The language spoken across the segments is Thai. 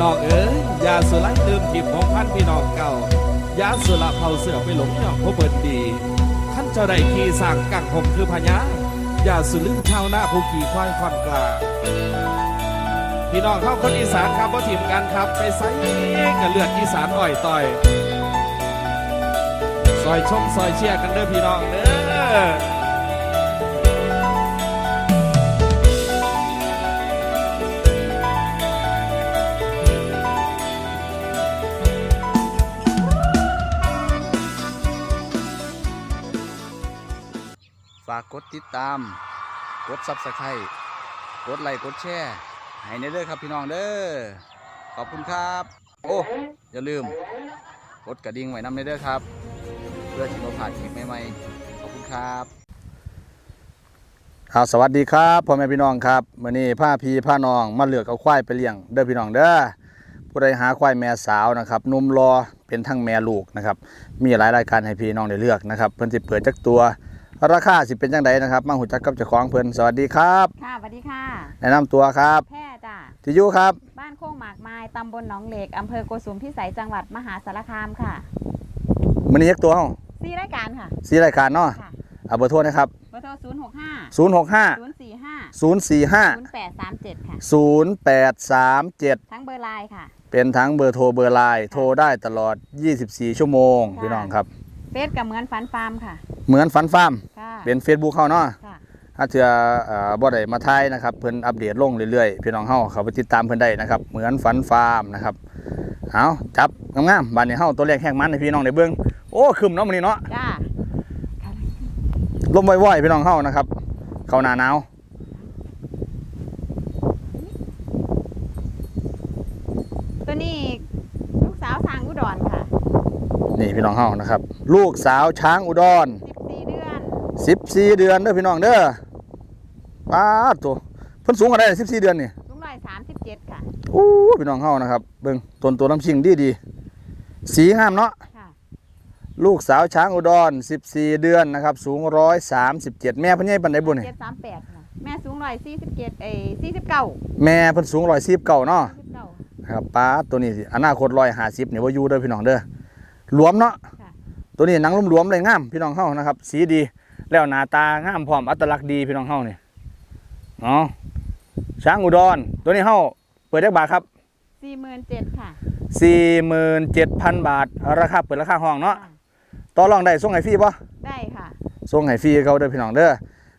น้องเอ๋ยยาสุไลลืมทิพของพันพี่น้องเก่ายาสุละเผาเสือไปหลงย่องพบเบิดดีท่านเจ้าได้ขี่สร้างกังหมคือพญายาสุลืมชาวนาผู้ขี่ควายควันกลาพี่น้องเข้าคนอีสานครับว่าทีมกันครับไปไซกับเลือดอีสานอ่อยต่อยซอยชมซอยเชียร์กันเด้อพี่น้องเด้อากกดติดตาม กดซับสไครต์กดไลค์กดแชร์ให้ในเด้อครับพี่น้องเด้อขอบคุณครับ โอ้อย่าลืม กดกระดิ่งไว้นำในเด้อครับ เพื่อที่เราผ่านคลิปใหม่ๆขอบคุณครับครับสวัสดีครับพ่อแม่พี่น้องครับมื้อนี้ผ้าพีผ้าน้องมาเลือกเอาควายไปเลี้ยงเด้อพี่น้องเด้อผู้ใดหาควายแม่สาวนะครับนุ่มรอเป็นทั้งแม่ลูกนะครับมีหลายรายการให้พี่น้องได้เลือกนะครับเพิ่นสิเปิดจักตัว ราคาสิเป็นจังไดนะครับมาหูจักกับเจ้าของเพิ่นสวัสดีครับค่ะสวัสดีค่ะแนะนำตัวครับแพร่จ้ะที่อยู่ครับ บ้านโค้งหมากไม้ตำบลหนองเหล็กอำเภอโกสุมพิสัยจังหวัดมหาสารคามค่ะมื้อนี้ยักตัวเฮาซีรายการค่ะสีรายการเนาะค่ะเอาเบอร์โทรนะครับเบอร์โทร0 6 5 065 0 4 5 045 0 8 3 7ค่ะ0837ทั้งเบอร์ไลน์ค่ะ เป็นทั้งเบอร์โทรเบอร์ไลน์โทรได้ตลอด 24 ชั่วโมงค่ะพี่น้องครับ เฟซกับเหมือนฟันฟาร์มค่ะ เหมือนฟันฟาร์มค่ะเป็น Facebook เฮาเนาะค่ะ ถ้าเถื่อเอ่อบ่ได้มาทายนะครับเพิ่นอัปเดตลงเรื่อยๆพี่น้องเฮาเขาไปติดตามเพิ่นได้นะครับ เหมือนฝันฟาร์มนะครับเอาจับงามๆบัดนี้เฮาตัวแรกแห้งมันให้พี่น้องได้เบิ่งโอ้คึมเนาะมื้อนี้เนาะจ้า ลมว่อยๆพี่น้องเฮานะครับ เข้าหน้าหนาวตัวนี้ลูกสาวสร้างอุดรค่ะ นี่พี่น้องเฮานะครับ ลูกสาวช้างอุดร14 เดือน14 เดือนเด้อพี่น้องเด้อป้าดตัวเพิ่นสูงกว่าได้14 เดือนนี่สูงร้อย37ค่ะโอ้พี่น้องเฮานะครับเบิ่งต้นตัวน้ำชิงดีๆสีงามเนาะ ค่ะ ลูกสาวช้างอุดร 14 เดือนนะครับ สูง 137 แม่เพิ่นใหญ่ปานใดบุนี่738ค่ะ แม่สูงร้อย47เอ้ย49แม่เพิ่นสูง149เนาะ49ครับป้าดตัวนี้สิอนาคต150นี่บ่อยู่เด้อพี่น้องเด้อ หลวมเนาะค่ะตัวนี้หนังหลวมๆเลยงามพี่น้องเฮานะครับ สีดีแล้วหน้าตางามพร้อมอัตลักษณ์ดีพี่น้องเฮานี่เนาะช้างอุดร ตัวนี้เฮาเปิดได้บาทครับ47,000ค่ะ47,000บาทราคาเปิดราคาห้องเนาะต่อรองได้ส่งให้ฟรีบ่ได้ค่ะส่งให้ฟรีเขาเด้อพี่น้องเด้อ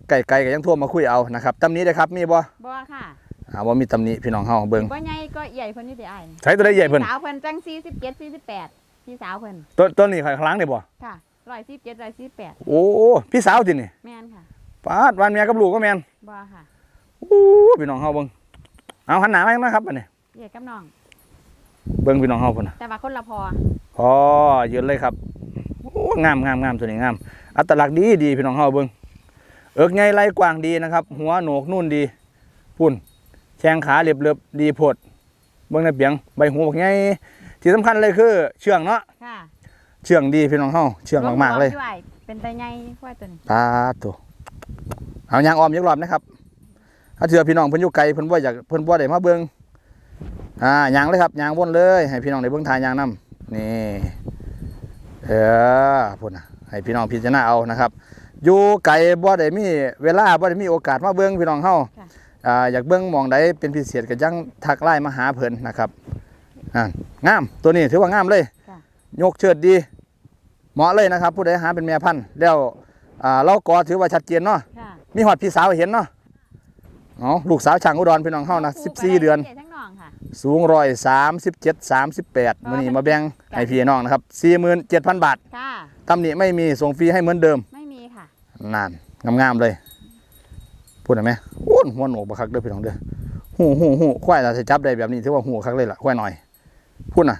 ไก่ๆก็ยังโทรมาคุยเอานะครับตำหนี้ได้อครับมีบ่บ่ค่ะอ่าบ่มีตำหนิพี่น้องเฮาเบิ่งบ่ใหญ่ก็ใหญ่เพิ่นนี่สิอ้ายใช้ตัวได้ใหญ่เพิ่นสาวเพิ่นจัง47 48 พี่สาวเพิ่นตัวตัวนี้ข้างหลังนี่บ่ค่ะ147 148โอ้พี่สาวตินี่แม่นค่ะปาดวันเมียกับลูกก็แม่นบ่ค่ะโอ้พี่น้องเฮาเบิ่งเอาหันหน้ามานะครับบัดนี้ใหญ่กับน้อง เบิ่งพี่น้องเฮาพุ่นน่ะแต่ว่าคนละพอพอยืนเลยครับโอ้งามงามงามตัวนี้งามอัตลักษณ์ดีดีพี่น้องเฮาเบิ่งเอิกใหญ่ไหลกว้างดีนะครับ หัวโหนกนุ่นดีพุ่นแข้งขาเรียบเรียบดีโพดเบิ่งในเปียงใบหูบักใหญ่ ที่สำคัญเลยคือเชื่องเนาะค่ะเชื่องดีพี่น้องเฮาเชื่องมากๆเลย รวๆด้วยเป็นตาใหญ่กว่าตัวนี้ปาดตัวเอายางออมยักรอบนะครับถ้าเถื่อพี่น้องเพิ่นอยู่ไกลเพิ่นบ่อยากเพิ่นบ่ได้มาเบิ่งอ่ายางเลยครับยางวนเลย ให้พี่น้องได้เบิ่งทายยางนํนี่เออพุ่นน่ะให้พี่น้องพิจารณาเอานะครับ อยู่ไกลบ่ได้มีเวลาบ่ได้มีโอกาสมาเบิ่งพี่น้องเฮาอ่าอยากเบิ่งหมองใดเป็นพิเศษก็จังทักไลน์มาหาเพิ่นนะครับ อ่างามตัวนี้ถือว่างามเลยค่ะยกเชิดดี เหมาะเลยนะครับ ผู้ใดหาเป็นแม่พันธุ์แล้วอ่าเราก็ถือว่าชัดเจนเนาะค่ะมีหอดพี่สาวให้เห็นเนาะอ๋อลูกสาวช่างอุดรพี่น้องเฮานะ14 เดือนใหญ่ทั้งน้องค่ะ สูงร้อยสามสิบเจ็ดสามสิบแปดมื้อนี้มาแบ่งให้พี่น้องนะครับสี่หมื่นเจ็ดพันบาทค่ะ ตำหนิไม่มีส่งฟรีให้เหมือนเดิม ไม่มีค่ะ นานงามๆเลยพูดได้ไหมโอ้นหัวโหนกบักคักเด้อพี่น้องเด้อหูหูหูควายเราจะจับได้แบบนี้ถือว่าหูคักเลยล่ะควายหน่อย พูดน่ะ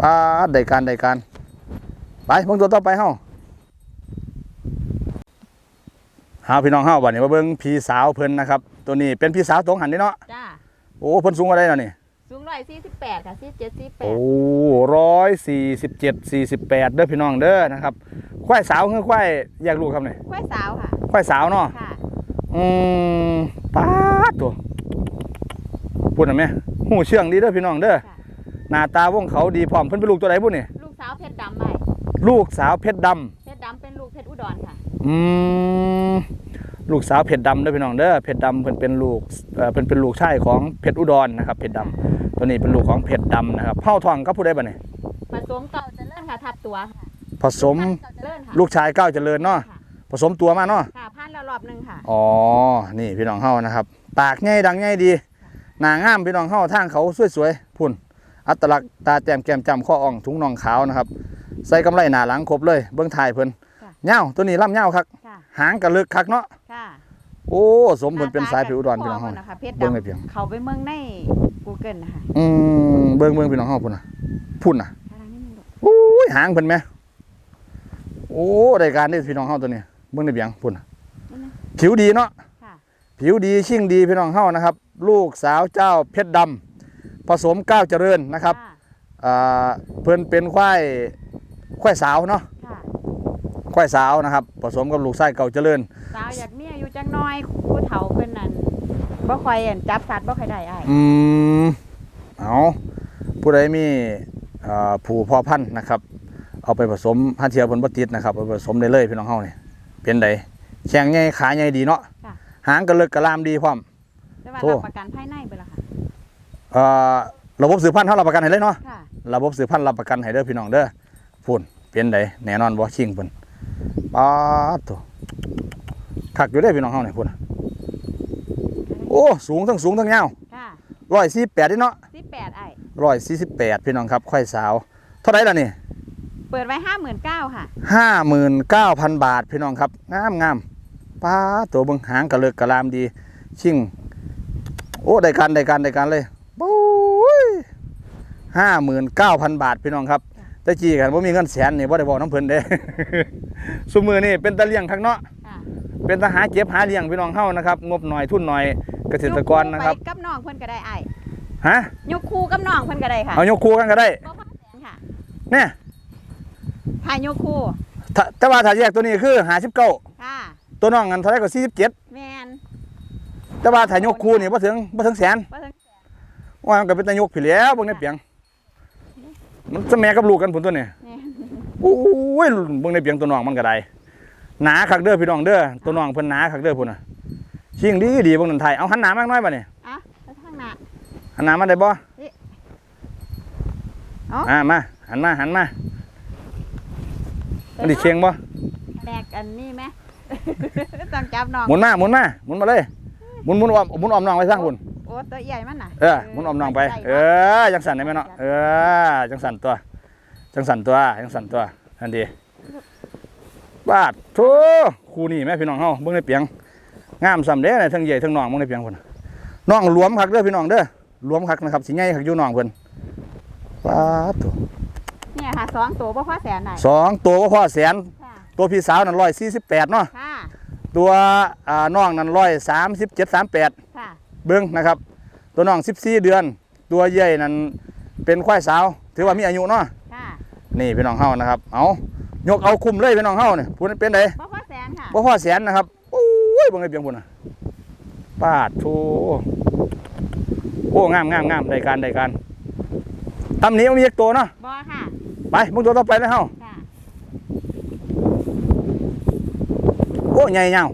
ป้าดได้การได้การ ไปเบิ่งตัวต่อไปเฮาหาพี่น้องเฮาบัดนี้มาเบิ่งพี่สาวเพิ่นนะครับ ตัวนี้เป็นพี่สาวตรงหันนี่เนาะจ้าโอ้เพิ่นสูงกว่าได้เนาะนี่สูงร้อยสี่สิบแปดค่ะสี่เจ็ดสี่แปโอ้ดร้อยสี่สิบเจ็ดสี่สิบแปดเด้อพี่น้องเด้อนะครับควายสาวคือควายแยกลูกครับเนี่ยควายสาวค่ะควายสาวเนาะค่ะอืมป้าดตัวพูดหน่อยไหมหูเชื่องดีเด้อพี่น้องเด้อค่ะ หน้าตาวงเขาดีพร้อมเพิ่นเป็นลูกตัวไหนบุ่นนี่ลูกสาวเพชรดำไปลูกสาวเพชรดำเพชรดำเป็นลูกเพชรอุดรค่ะ อืมลูกสาวเพชรดำเด้อพี่น้องเด้อเพชรดำเพิ่นเป็นลูกเอ่อเพิ่นเป็นลูกชายของเพชรอุดรนะครับเพชรดำตัวนี้เป็นลูกของเพชรดำนะครับเฮาทองกับผู้ใดบัดนี้ผสมเก่าเจริญค่ะทับตัวค่ะผสมเก่าเจริญค่ะลูกชายก้าวเจริญเนาะค่ะผสมตัวมาเนาะ ค่ะพันแล้วรอบหนึงค่ะ อ๋อ นี่พี่น้องเฮานะครับ ปากใหญ่ดังใหญ่ดี หน้างามพี่น้องเฮาทางเขาสวยๆ พุ่น อัตลักษณ์ตาแต้มแก้มจำข้ออ่องถุงน่องขาวนะครับ ใส่กำไรหน้าหลังครบเลยเบิ่งถ่ายเพิ่นเหย้าตัวนี้ล่ำเหย้าคักค่ะ หางกระลึกคักเนาะค่ะโอ้สมเพิ่นเป็นสายผิวอุดรพี่น้องเฮาเฮานะคะเพชรเบิ่งดำได้เพียงเขาไปเมืองใน Google นะคะอืมเบิ่งเบิ่งพี่น้องเฮาพุ่นน่ะพุ่นน่ะทางนี้มันลูกโอ้ยหางเพิ่นแหมโอ้ได้การนี่พี่น้องเฮาตัวนี้เบิ่งได้เพียงพุ่นน่ะนี่นะผิวดีเนาะ ค่ะ ผิวดีชิ่งดีพี่น้องเฮานะครับ ลูกสาวเจ้าเพชรดำ ผสมก้าวเจริญนะครับค่ะอ่าเพิ่นเป็นควายควายสาวเนาะค่ะควายสาวนะครับ ผสมกับลูกไส้เก่าเจริญ สาวอยากมีอายุจังน้อยผู้เฒ่าเพิ่นนั่นบ่ค่อยอั่นจับสัตว์บ่ค่อยได้อ้ายอืมเอาผู้ใดมีอ่าผู้พ่อพันธุ์นะครับ เอาไปผสมฮันเทียเพิ่นบ่ติดนะครับเอาไปผสมได้เลยพี่น้องเฮานี่เป็นไดแข้งใหญ่ขาใหญ่ดีเนาะค่ะหางกระเลิกกระลามดีพร้อม แต่ว่าโอ้รับประกันภายในเบิดล่ะค่ะ เอ่อระบบสืบพันธุ์เฮารับประกันให้เลยเนาะค่ะระบบสืบพันธุ์รับประกันให้เด้อพี่น้องเด้อพูนเป็นไดแน่นอนบ่ชิงเพิ่นป๊าดโตคักอยู่เด้อพี่น้องเฮานี่พุ่นน่ะโอ้สูงทั้งสูงทั้งยาวค่ะ148ดิเนาะ18อ้าย148พี่น้องครับควายสาว เท่าไหร่ล่ะนี่ เปิดไว้59,000ค่ะ59,000บาทพี่น้องครับ งามงามป้าดตัวเบิ่งหางกระเลิกกระลามดี ชิงโอ้ได้การได้การได้การเลยปุ้ย 59,000บาทพี่น้องครับแต่จีกันว่ามีเงินแสนนี่ว่าได้บอกน้ำเพิ่นเด้สุมือนี่เป็นตะเลียงข้างเนาะค่ะเป็นตะหาเก็บหาเลี้ยงพี่น้องเฮานะครับงบหน่อยทุนหน่อยเกษตรกรนะครับยกไปกับน้องเพิ่นก็ได้อ้ายฮะยกคู่กับน้องเพิ่นก็ได้ค่ะเอายกคู่กันก็ได้บ่พอแสนค่ะเนี่ยถ้ายกคู่ถ้าแต่ว่าถ้าแยกตัวนี้คือ59ค่ะตัวน้องกันเท่าไหร่ก็47แม่นแต่ว่าถ้ายกคู่นี่บ่ถึงบ่ถึงแสนบ่ถึงว่ามันก็เป็นตะยกผิแหล้วเบิ่งในเปียง มันจะแม่กับลูกกันพุ่นตัวนี้แม่นโอ้ยเบิ่งในเปียงตัวน้องมันก็ได้หนาคักเด้อพี่น้องเด้อตัวน้องเพิ่นหนาคักเด้อพุ่นน่ะชิงดีดีเบิ่งนันไทยเอาหันหน้ามากน้อยบัดนี้อะไปทางหน้าหันหน้ามาได้บ่เอ้าอ่ามาหันมาหันมามันดิเชียงบ่แบกอันนี้ไหมต้องจับน้องหมุนมาหมุนมาหมุนมาเลยหมุนหมุนอ้อมหมุนอ้อมน้องไปสร้างพุ่น โอ้ตัวใหญ่มันน่ะเออหมุนอ้อมน้องไปใหญ่เอมากอจังสั่นได้ไหมเนาะเออจังสั่นตัว จังสั่นตัวจังสั่นตัวนั่นดีบาดโธ่คู่นี่แม่พี่น้องเฮาเบิ่งในเปียงงามส่ำเด้ในทั้งใหญ่ทั้งน้องเบิ่งในเปียงพุ่นน่ะน้องหลวมคักเด้อพี่น้องเด้อหลวมคักนะครับสิใหญ่คักอยู่น้องเพิ่นบาดโธ่เนี่ยค่ะสองตัวบ่พอแสนไหนสองตัวก็พอแสนค่ะตัวพี่สาวนั่นร้อยสี่สิบแปดเนาะค่ะตัวอ่าน้องนั่นร้อยสามสิบเจ็ดสามแปดค่ะ เบิ้งนะครับ ตัวน้องสิบสี่เดือน ตัวใหญ่นั่นเป็นควายสาว ถือว่ามีอายุเนาะค่ะนี่พี่น้องเฮานะครับ เอายกเอาคุมเลยพี่น้องเฮาเนี่ยพูดเป็นไดบ่พอแสนค่ะพ่อพ่อแสนนะครับโอ้ยเบิ่งไอ้เบียงพุ่นน่ะปาดโธโอ้งามงามงามได้การได้การตำหนี้มันมีอีกตัวเนาะบ่ค่ะ ไปมึงตัวต่อไปเลยเฮาค่ะโอ้ใหญ่ยาว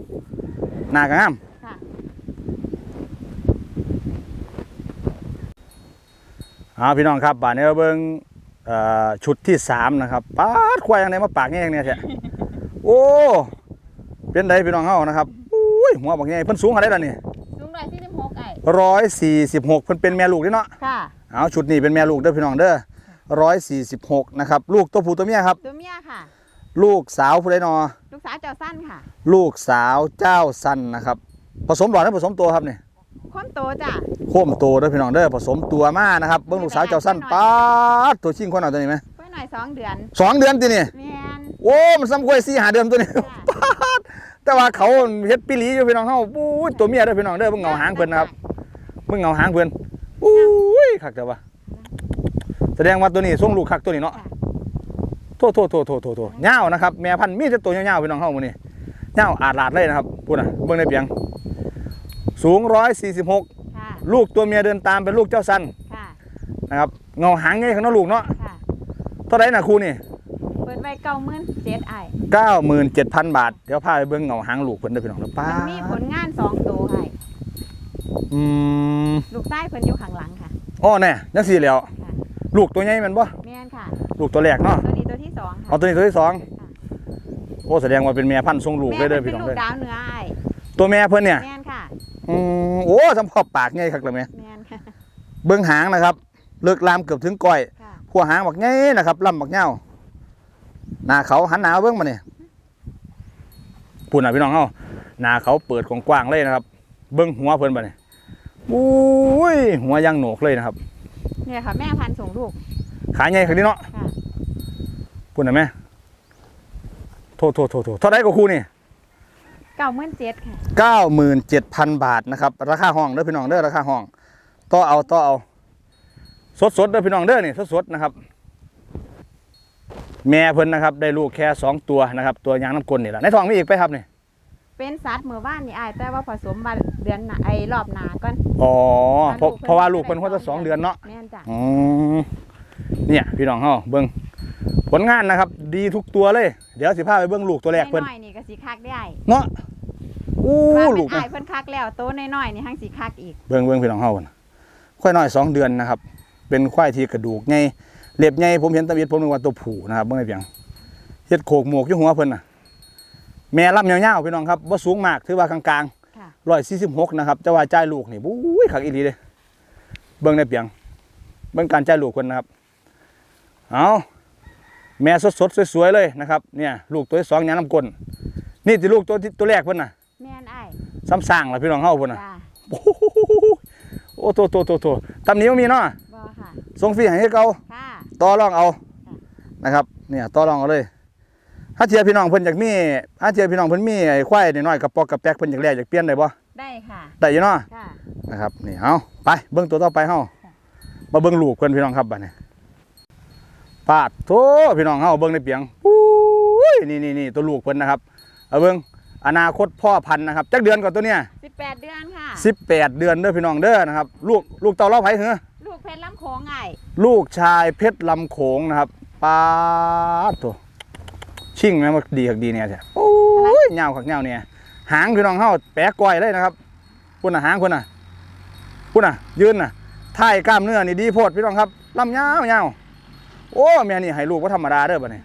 หน้าก็งาม ค่ะ เอาพี่น้องครับบ้านนี้เราเบิ่งเอ่อชุดที่สามนะครับปาดควายอย่างไรมาปากแง่งเนี่ยแท้โอ้เป็นไดพี่น้องเฮานะครับอุ้ยหัวบักแง่เพิ่นสูงเท่าไดล่ะนี่สูงร้อยสี่สิบหกไอ้ร้อยสี่สิบหกเพิ่นเป็นแม่ลูกเด้เนาะค่ะเอาชุดนี้เป็นแม่ลูกเด้อพี่น้องเด้อร้อยสี่สิบหกนะครับลูกตัวผู้ตัวเมียครับตัวเมียค่ะ ลูกสาวผู้ใดนอลูกสาวเจ้าสั้นค่ะ ลูกสาวเจ้าสันนะครับ ผสมหลอดหรือผสมตัวครับนี่ คนโตจ้ะโค้มโตเด้อพี่น้องเด้อผสมตัวมานะครับเบิ่งลูกสาวเจ้าสันปาดตัวชิงคนเอาตัวนี้ไหมเพื่อหน่อยสองเดือนสองเดือนตินี่แม่นโอ้มันซ้ำกล้วยสี่หาเดือนตัวนี้จ้ะปาดแต่ว่าเขาเฮ็ดปิลีอยู่พี่น้องเฮาปุ้ยตัวเมียเด้อพี่น้องเด้อเบิ่งเงาหางเพิ่นนะครับเบิ่งเงาหางเพิ่นปุ้ยคักแต่ว่าแสดงว่าตัวนี้ส่งลูกคักตัวนี้เนาะโทษโทษโทษโทษโทษโทษยาวนะครับแม่พันธุ์มีแต่ตัวยาวๆพี่น้องเฮามื้อนี้ยาวอาดลาดเลยนะครับพูดน่ะเบิ่งในเปียง สูง 146 ค่ะ ลูกตัวเมียเดินตามเป็นลูกเจ้าสันค่ะ นะครับเงาหางใหญ่ข้างนอกลูกเนาะค่ะ เท่าไหร่น่ะครูนี่ เปิดไว้เก้าหมื่นเจ็ดไอ้เก้าหมื่นเจ็ดพันบาท เดี๋ยวพาไปเบิ่งเงาหางลูกเพิ่นเด้อพี่น้องเด้อป้ามันมีผลงานสองตัวไอ้อืมลูกใต้เพิ่นอยู่ข้างหลังค่ะอ๋อแน่จังซี่แล้ว ค่ะ ลูกตัวใหญ่แมันบ่แม่นค่ะ ลูกตัวแรกเนาะตัวนี้ตัวที่สองค่ะเอาตัวนี้ตัวที่สองค่ะโอ้แสดงว่าเป็นแม่พันธุ์ทรงลูกแม่เลยเพิ่เด้อนพี่เป็นน้องลูเด้อกดาวเหนือไอ้ตัวแม่เพิ่นเนี่ย แม่นค่ะ อืมโอ้สำพอปากใหญ่คักเลยแม่แม่นค่ะเบิ่งหางนะครับ เลิกลามเกือบถึงก้อย ค่ะหัวหางบักใหญ่นะครับลำบักเหย้าหน้าเขาหันหน้ามาเบิ่งมาเนี่ยพูดน่ะพี่น้องเฮาหน้าเขาเปิดกว้างๆเลยนะครับ เบิ่งหัวเพิ่นบ่เนี่ยอุ้ยหัวยังโหนกเลยนะครับ เนี่ยค่ะแม่พันธุ์ส่งลูก ขาใหญ่คันนี้เนาะค่ะพูดน่ะแม่โทษโทษโทษโทษเท่าไหร่ก็ครูนี่ เก้าหมื่นเจ็ดค่ะ97,000 บาทนะครับ ราคาห้องเด้อพี่น้องเด้อราคาห้องต่อเอาต่อเอา สดๆเด้อพี่น้องเด้อนี่สดๆนะครับ แม่เพิ่นนะครับ ได้ลูกแค่สองตัวนะครับ ตัวยางน้ำกลนนี่แหละในท้องมีอีกไปครับนี่เป็นสัตว์เมื่อบ้านนี่ไอ้แต่ว่าผสมมาเดือนหน้าไอ้รอบหนาก่อนอ๋อเพราะลูกเพิ่นเพราะว่าลูกเพิ่นคนจะสองเดือนเนาะ แม่นจ้ะ อืมเนี่ย พี่น้องเฮาเบิ่ง ผลงานนะครับ ดีทุกตัวเลย เดี๋ยวสิพาไปเบิ่งลูกตัวแรกเพิ่นน้อยๆนี่ก็สีคักได้เนาะอู้ว่าลูเป็นกไอ้นะเพิ่นคักแล้วโตน้อยๆนี่หั่งสีคักอีกเบิ่งเบิ่งพี่น้องเฮานะควายน้อยสองเดือนนะครับ เป็นควายที่กระดูกใหญ่เล็บใหญ่ผมเห็นตะวิดผมนึกว่าตัวผู้นะครับเบิ่งให้เพียงเฮ็ดโขกหมวกอยู่หัวเพิ่นน่ะ แม่ลำยาวๆพี่น้องครับบ่สูงมากถือว่ากลางค่ะๆ146นะครับจะว่าจ่ายลูกนี่บุ้ยคักอีหลีเด้เบิ่งได้เพียงเบิ่งการจ่ายลูกเพิ่นนะครับเอา แม่สดๆสวยๆเลยนะครับเนี่ยลูกตัวที่สองยางน้ำกลนนี่ที่ลูกตัวที่ตัวแรกเพิ่นน่ะแม่นไอ้ซ้ำสร้างล่ะพี่น้องเฮาเพิ่นน่ะจ้าโอ้โหโอ้โตโตโตโตตำนี้บ่มีเนาะบ่ค่ะส่งฟรีให้คือเก่าค่ะต่อรองเอานะครับเนี่ยต่อรองเอาเลยถ้าเทียพี่น้องเพิ่นอยากมีถ้าเทียพี่น้องเพิ่นมีไอ้ควายน้อยๆกับปอกกับแป๊กเพิ่นอยากแลกอยากเปลี่ยนได้บ่ได้ค่ะได้อยู่เนาะค่ะนะครับนี่เอาไปเบิ่งตัวต่อไปเฮามาเบิ่งลูกเพิ่นพี่น้องครับบัดนี้ ปาดโถพี่น้องเฮาเบิ่งในเปียงอุ้ยนี่นี่นี่ตัวลูกเพิ่นนะครับเอาเบิ่งอนาคตพ่อพันธุ์นะครับจักเดือนก่อนตัวเนี้ย18 เดือนค่ะ 18 เดือนเด้อพี่น้องเด้อนะครับลูกลูกเต่าเล่าไผเหรอลูกเพชรล้ำโขงไงลูกชายเพชรลำโขงนะครับปาดตัวชิ่งไหมมันดีคักดีเนี่ยจ้ะโอ้ยเงาคักเงาเนี่ยหางพี่น้องเฮาแปะก้อยเลยนะครับพุ่นน่ะหางพุ่นน่ะพุ่นน่ะยืนน่ะท่ายกล้ามเนื้อนี่ดีโพดพี่น้องครับลำยาวยาว โอ้แม่นี่ให้ลูกว่าธรรมดาเด้อบัดนี้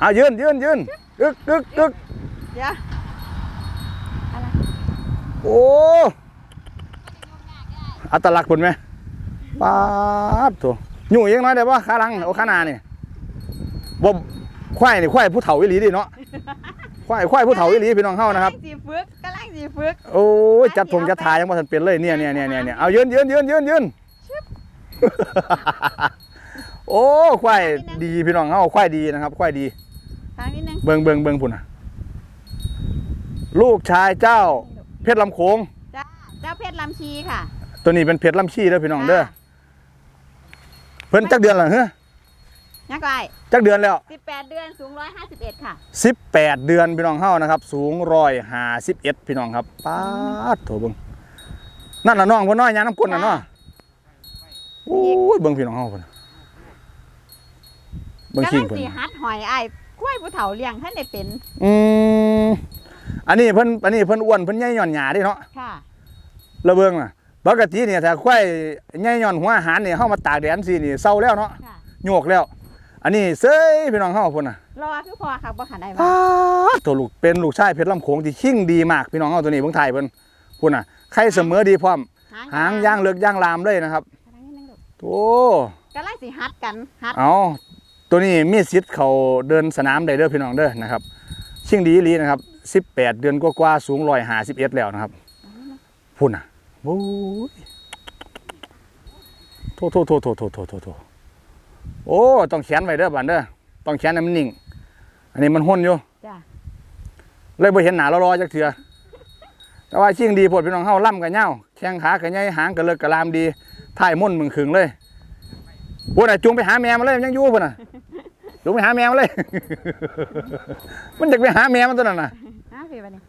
เอายืนยืนยืนกึกกึกกึกเดี๋ยวอะไรโอ้อัตลักษณ์พุ่นไหมปาดตัวอยู่ยังน้อยได้ปะขาหลังโอ้ขาหนานี่บ่ควายนี่ควายผู้เฒ่าอีหลีดิเนาะควายควายผู้เฒ่าอีหลีพี่น้องเฮานะครับกำลังสีฝึกกำลังสีฝึกโอ้ยจัดทงจัดทายยังบ่ทันเป็นเลยเนี่ยเนี่ยเนี่ยเนี่ยเนี่ยเอายืนยืนยืนยืนยืน โอ้ควายดีพี่น้องเฮาควายดีนะครับควายดีทางนิดนึงเบิ่งเบิ่งเบิ่งพุ่นน่ะลูกชายเจ้า เพชรลำโขงจ้าเจ้าเพชรลำชีค่ะ ตัวนี้เป็นเพชรลำชี้เด้อพี่น้องเด้อเพิ่นจักเดือนและเฮ้อนักไก่จักเดือนแล้ว 18 เดือนสูง 151 ค่ะ 18 เดือนพี่น้องเฮานะครับ สูง151พี่น้องครับป๊าดโถเบิ่งนั่นน่ะน้องเพิ่นน้อยยางน้ำก้นน่ะเนาะโอ้ยเบิ่งพี่น้องเฮาเพิ่น เบิ่งกำขิลังงเพิ่นสีฮัดหอยไอ้ายกล้วยผู้เฒ่าเลี้ยงท่านได้เป็นอืมอันนี้เพิ่นอันนี้เพิ่นอ้วนเพิ่นใหญ่ย่อนหยาเดิเนาะค่ะแล้วเบิ่งน่ะปกติเนี่ยถ้าควายใหญ่ย่อนหัวอาหารนี่เฮามาตากแดดสินี่เศร้าแล้วเนาะค่ะโยกแล้ว อันนี้เซ้ยพี่น้องเฮาพุ่นน่ะรอคือพอค่ะบ่ขันได้ป๊าบ่ดตัวลูกเป็นลูกชายเพชรลำโขงที่ชิ่งดีมากพี่น้องเฮาตัวนี้เบิ่งไทยเพิ่นพุ่นน่ะใครเสมอดีพร้อม หางย่างเลือกย่างลามเลยนะครับทางนิดนึงลูกโอ้กำลังสิฮัดกันฮัดเอา ตัวนี้มีสิทธิ์เขาเดินสนามได้เด้อพี่น้องเด้อนะครับชิ่งดีอีหลีนะครับ18เดือนกว่าๆสูง151แล้วนะครับพุ่นน่ะโอ้ยโทโทโทโทโทโทโทโทโอ้ต้องแขนไว้เด้อบันเด้อต้องแขนให้มันนิ่ง อันนี้มันห้นอยู่จ้าเลยบ่เห็นหน้ารอๆจักเถื่อแต่ว่าชิ่งดีโพดพี่น้องเฮาล่ำกันเหย้าแข้งขากันใหญ่หางกันเลิกกระลามดีท่ายม่นมึงขึงเลยพุ่นน่ะจูงไปหาแม่มาเลยมันยังอยู่พุ่นน่ะ จูงไปหาแม่มาเลย มันอยากไปหาแม่มันตัวนั้นน่ะฮะพี่บัดนี้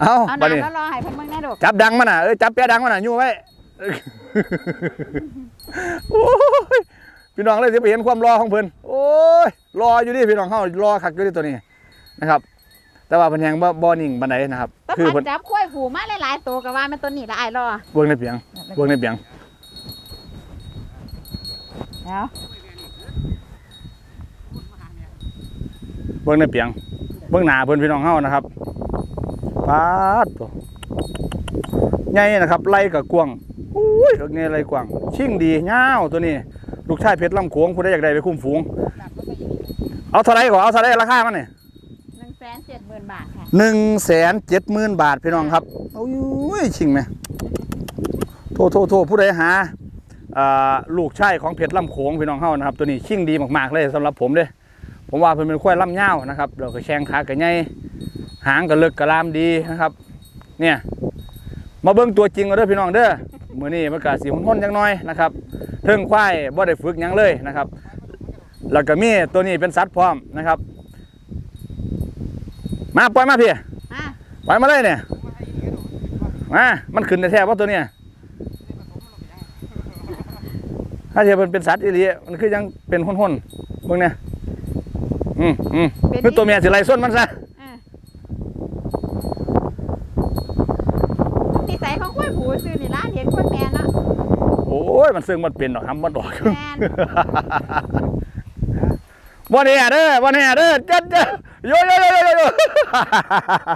เอาเอาบัดนี้น้ำแล้วรอให้เพิ่นเบิ่งแน่ลูกจับดังมันน่ะเออจับแปะดังมันน่ะอยู่ไว้โอ้ยพี่น้องเลยจะไปเห็นความรอของเพิ่นโอ้ยรออยู่ดิพี่น้องเฮารอคักอยู่ดิตัวนี้นะครับ แต่ว่าเพิ่นยังบ่บ่นิ่งปานใดนะครับต้นคือพัเพิ่นนจับกล้วยผูมาหลายๆตัวก็ว่ามันตัวนี้ละไอ้ายรอเบิ่งในเปียงเบิ่งในเปียง เดี๋ยว เบิ่งในเปียง เบิ่งหน้าเพิ่นพี่น้องเฮานะครับปาดตัวใหญ่นะครับไล่กับกวางอุ้ยเอิกไงไล่กวาง ชิ่งดียาวตัวนี้ ลูกชายเพชรลำโขงผู้ใดอยากได้ไปคุ้มฝูง เอาเท่าไหร่ก่อนเอาเท่าไหร่ราคามันนี่หนึ่งแสนเจ็ดหมื่นบาทค่ะหนึ่งแสนเจ็ดหมื่นบาทพี่น้องครับโอ้ยชิงไหมโทษโทษโทษผู้ใดหาอ่าลูกชายของเพชรลำโขงพี่น้องเฮานะครับ ตัวนี้ชิงดีมากๆเลยสำหรับผมเด้ ผมว่าเพิ่นเป็นควายลำยาวนะครับเราก็แข้งขากระไงหางกระเลึกกระลามดีนะครับ เนี่ย มาเบิ่งตัวจริงกันเด้อพี่น้องเด้อมื้อนี้มันก็สิหุ่นๆจังน้อยนะครับเทิงควายบ่ได้ฝึกหยังเลยนะครับ แล้วก็มีตัวนี้เป็นสัตว์พร้อมนะครับ มาปล่อยมาพี่อะปล่อยมาเลยเนี่ยมามันขึ้นในแท้ว่าตัวเนี้ยถ้าเทียบมันเป็นสัตว์อีหลีมันคือยังเป็นหุ่นๆเบิ่งเนี่ย อืมอืมคือตัวเมียสิไล่ส้นมันซะอะนิสัยของกล้วยผูซื้อนี่ร้านเห็นคนแม่เนาะ โอ้ยมันซึ่งมันเป็นดอกครับมันดอก แม่น บ่เนี่ยเด้อบ่เนี่ยเด้อจัดเด้อโยโยโยโยโยโย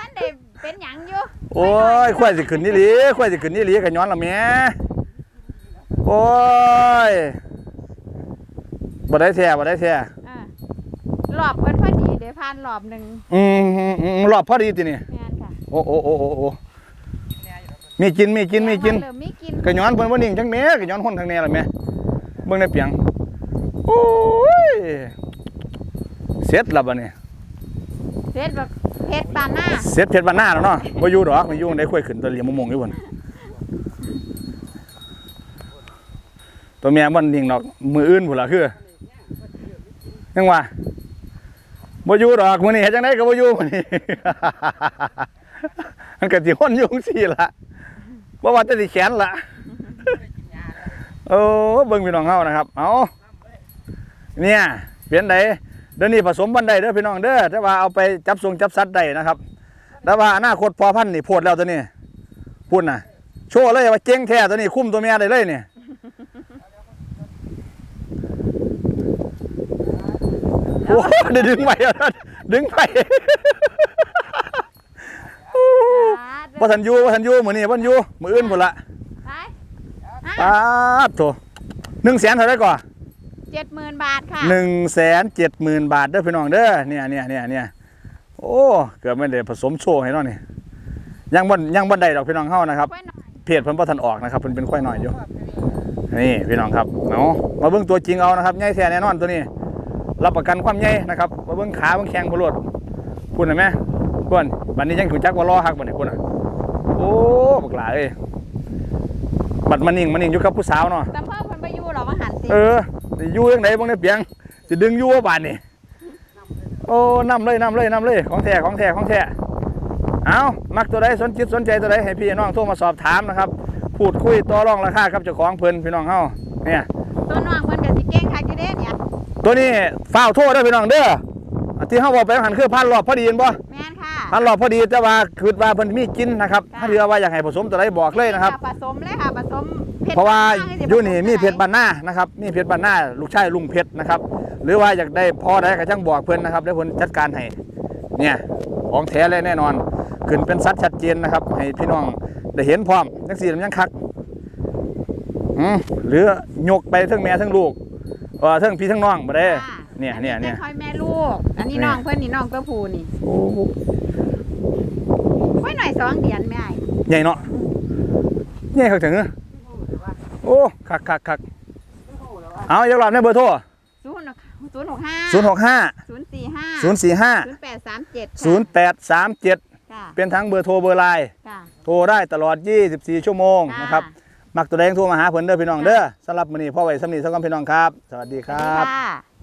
ท่านได้เป็นหยังอยู่โอ้ยควายสิขึ้นนี่หลีควายสิขึ้นนี่หลีกันย้อนละแม่โอ้ยบ่ได้แท้บ่ได้แท้อะ รอบเพิ่นพอดีเดี๋ยวผ่านรอบหนึ่งอืมอืมอืมรอบพอดีตินี่แม่นค่ะโอ้โอ้โอ้โอ้โอ้มีกินมีกินมีกิน เริ่มมีกินกระย้อนเพิ่นบ่นิ่งจังแม่กระย้อนคนทางแน่ล่ะแม่เบิ่งในเปียงโอ้ยเสร็จแล้วบัดนี้เพชรแบบเพชรบานหน้าเสร็จเพชรบ้านหน้าแล้วเนาะบ่อยู่ดอกมันอยู่ได้ค่อยขึ้นตัวเหลี่ยมมงๆอยู่พุ่นตัวเมียมันนิ่งดอกมืออื่นพุ่นล่ะคือยังว่า บ่อยู่ดอกมื้อนี้เฮ็ดจังไดก็บ่อยู่มื้อนี้ มันก็สิฮ้อนอยู่จังซี่ล่ะบ่ว่าแต่สิแขนล่ะโอ้เบิ่งพี่น้องเฮานะครับ เอาเนี่ยเปลี่ยนใดเดี๋ยวนี้ผสมบันไดเด้อพี่น้องเด้อแต่ว่าเอาไปจับทรงจับสัตว์ได้นะครับ แต่ว่าอนาคตพอพันธุ์นี่โพดแล้วตัวนี้พูดน่ะ โชว์เลยว่าเจ๊งแท้ตัวนี้คุ้มตัวเมียได้เลยเนี่ย โอ้เดี๋ยวดึงไปเอาดึงไปว่าทันอยูว่าทันอยูมือนี้ว่าทันอยูมืออื่นพุ่นละไปป๊าบโถหนึ่งแสนเท่าไหรก่อนเจ็ดหมื่นบาทค่ะหนึ่งแสนเจ็ดหมื่นบาทเด้อพี่น้องเด้อเนี่ยเนี่ยเนี่ยเนี่ยโอ้เกือบไม่ได้ผสมโชว์ให้เน้องนี่ยังบันยังบันไดดอกพี่น้องเข้านะครับกล้วยหน่อยเพจเพิ่นบ่ทันออกนะครับเพิ่นเป็นควายน้อยอยู่นี่พี่น้องครับเอามาเบิ่งตัวจริงเอานะครับใหญ่แท้แน่นอนตัวนี้ รับประกันความใหญ่นะครับมาเบิ่งขาเบิ่งแข้งพลวดพูดหน่อยไหมพูดบัดนี้ยังถูกจักว่ารอฮักบัดนี้พูดน่ะโอ้บักหลาเอ้ยบัดมันนิ่งมันนิ่งอยู่กับผู้สาวเนาะแต่เพิ่มเพิ่นไปอยู่หรอมาหันสิเออสิอยู่จังไดบ่ได้เปียงสิดึงอยู่ว่าบาดนี่โอ้นํเลยนํเลยนํเลยของแท้ของแท้ของแท้เอามักตัวใดสนจิตสนใจตัวใดให้พี่น้องโทรมาสอบถามนะครับ พูดคุยต่อรองราคากับเจ้าของเพิ่นพี่น้องเฮาเนี่ย ตัวนี้ฝ้าวโทษเด้อพี่น้องเด้ออันที่เฮาบอกไปหันคือพันรอบพอดีเห็นบ่แม่นค่ะพันรอบพอดีแต่ว่าคือว่าเพิ่นมีกินนะครับถ้าเรือว่าอยากให้ผสมตัวใดบอกเลยนะครับ ผสมเลยค่ะผสมเพชเพราะว่าบ้งสิอยู่นี่ผสมีเพชรบ้านหน้านะครับมีเพชรบ้านหน้าลูกชายลุงเพชรนะครับ หรือว่าอยากได้พ่อได้ก็ช่างบอกเพิ่นนะครับเดี๋ยวเพิ่นจัดการให้เนี่ยของแท้เลยแน่นอน ขึ้นเป็นสัตว์ชัดเจนนะครับ ให้พี่น้องได้เห็นพร้อมจังสี่มันยังคักอืมหรือยกไปทั้งแม่ทั้งลูก เออทั้งพี่ทั้งน้องบ่ได้ค่ะเนี่ยเนี่ยเนี่ยอัค่อยแม่ลูก อันนี้เนี่ยน้องเพิ่นนี่น้องตัวผู้นี่โอ้โหค่อยหน่อยสองเดือนแม่อ้ายใหญ่เนาะใหญ่คักถึงอะโอ้คักคักคักเอาอย่ารอบในเบอร์โทรศูนย์ศูนย์หกห้าศูนย์หกห้าศูนย์สี่ห้าศูนย์สี่ห้าศูนย์แปดสามเจ็ดศูนย์แปดสามเจ็ดค่ะเป็นทั้งเบอร์โทรเบอร์ไลน์ค่ะโทรได้ตลอด 24 ชั่วโมงค่ะนะครับ มักตัวแดงโทรมาหาเพิ่นเด้อพี่น้องเด้อสำหรับมื้อนี้พ่อไว้สำนีสักคำพี่น้องครับ สวัสดีคสวัสรัดีบค่ะ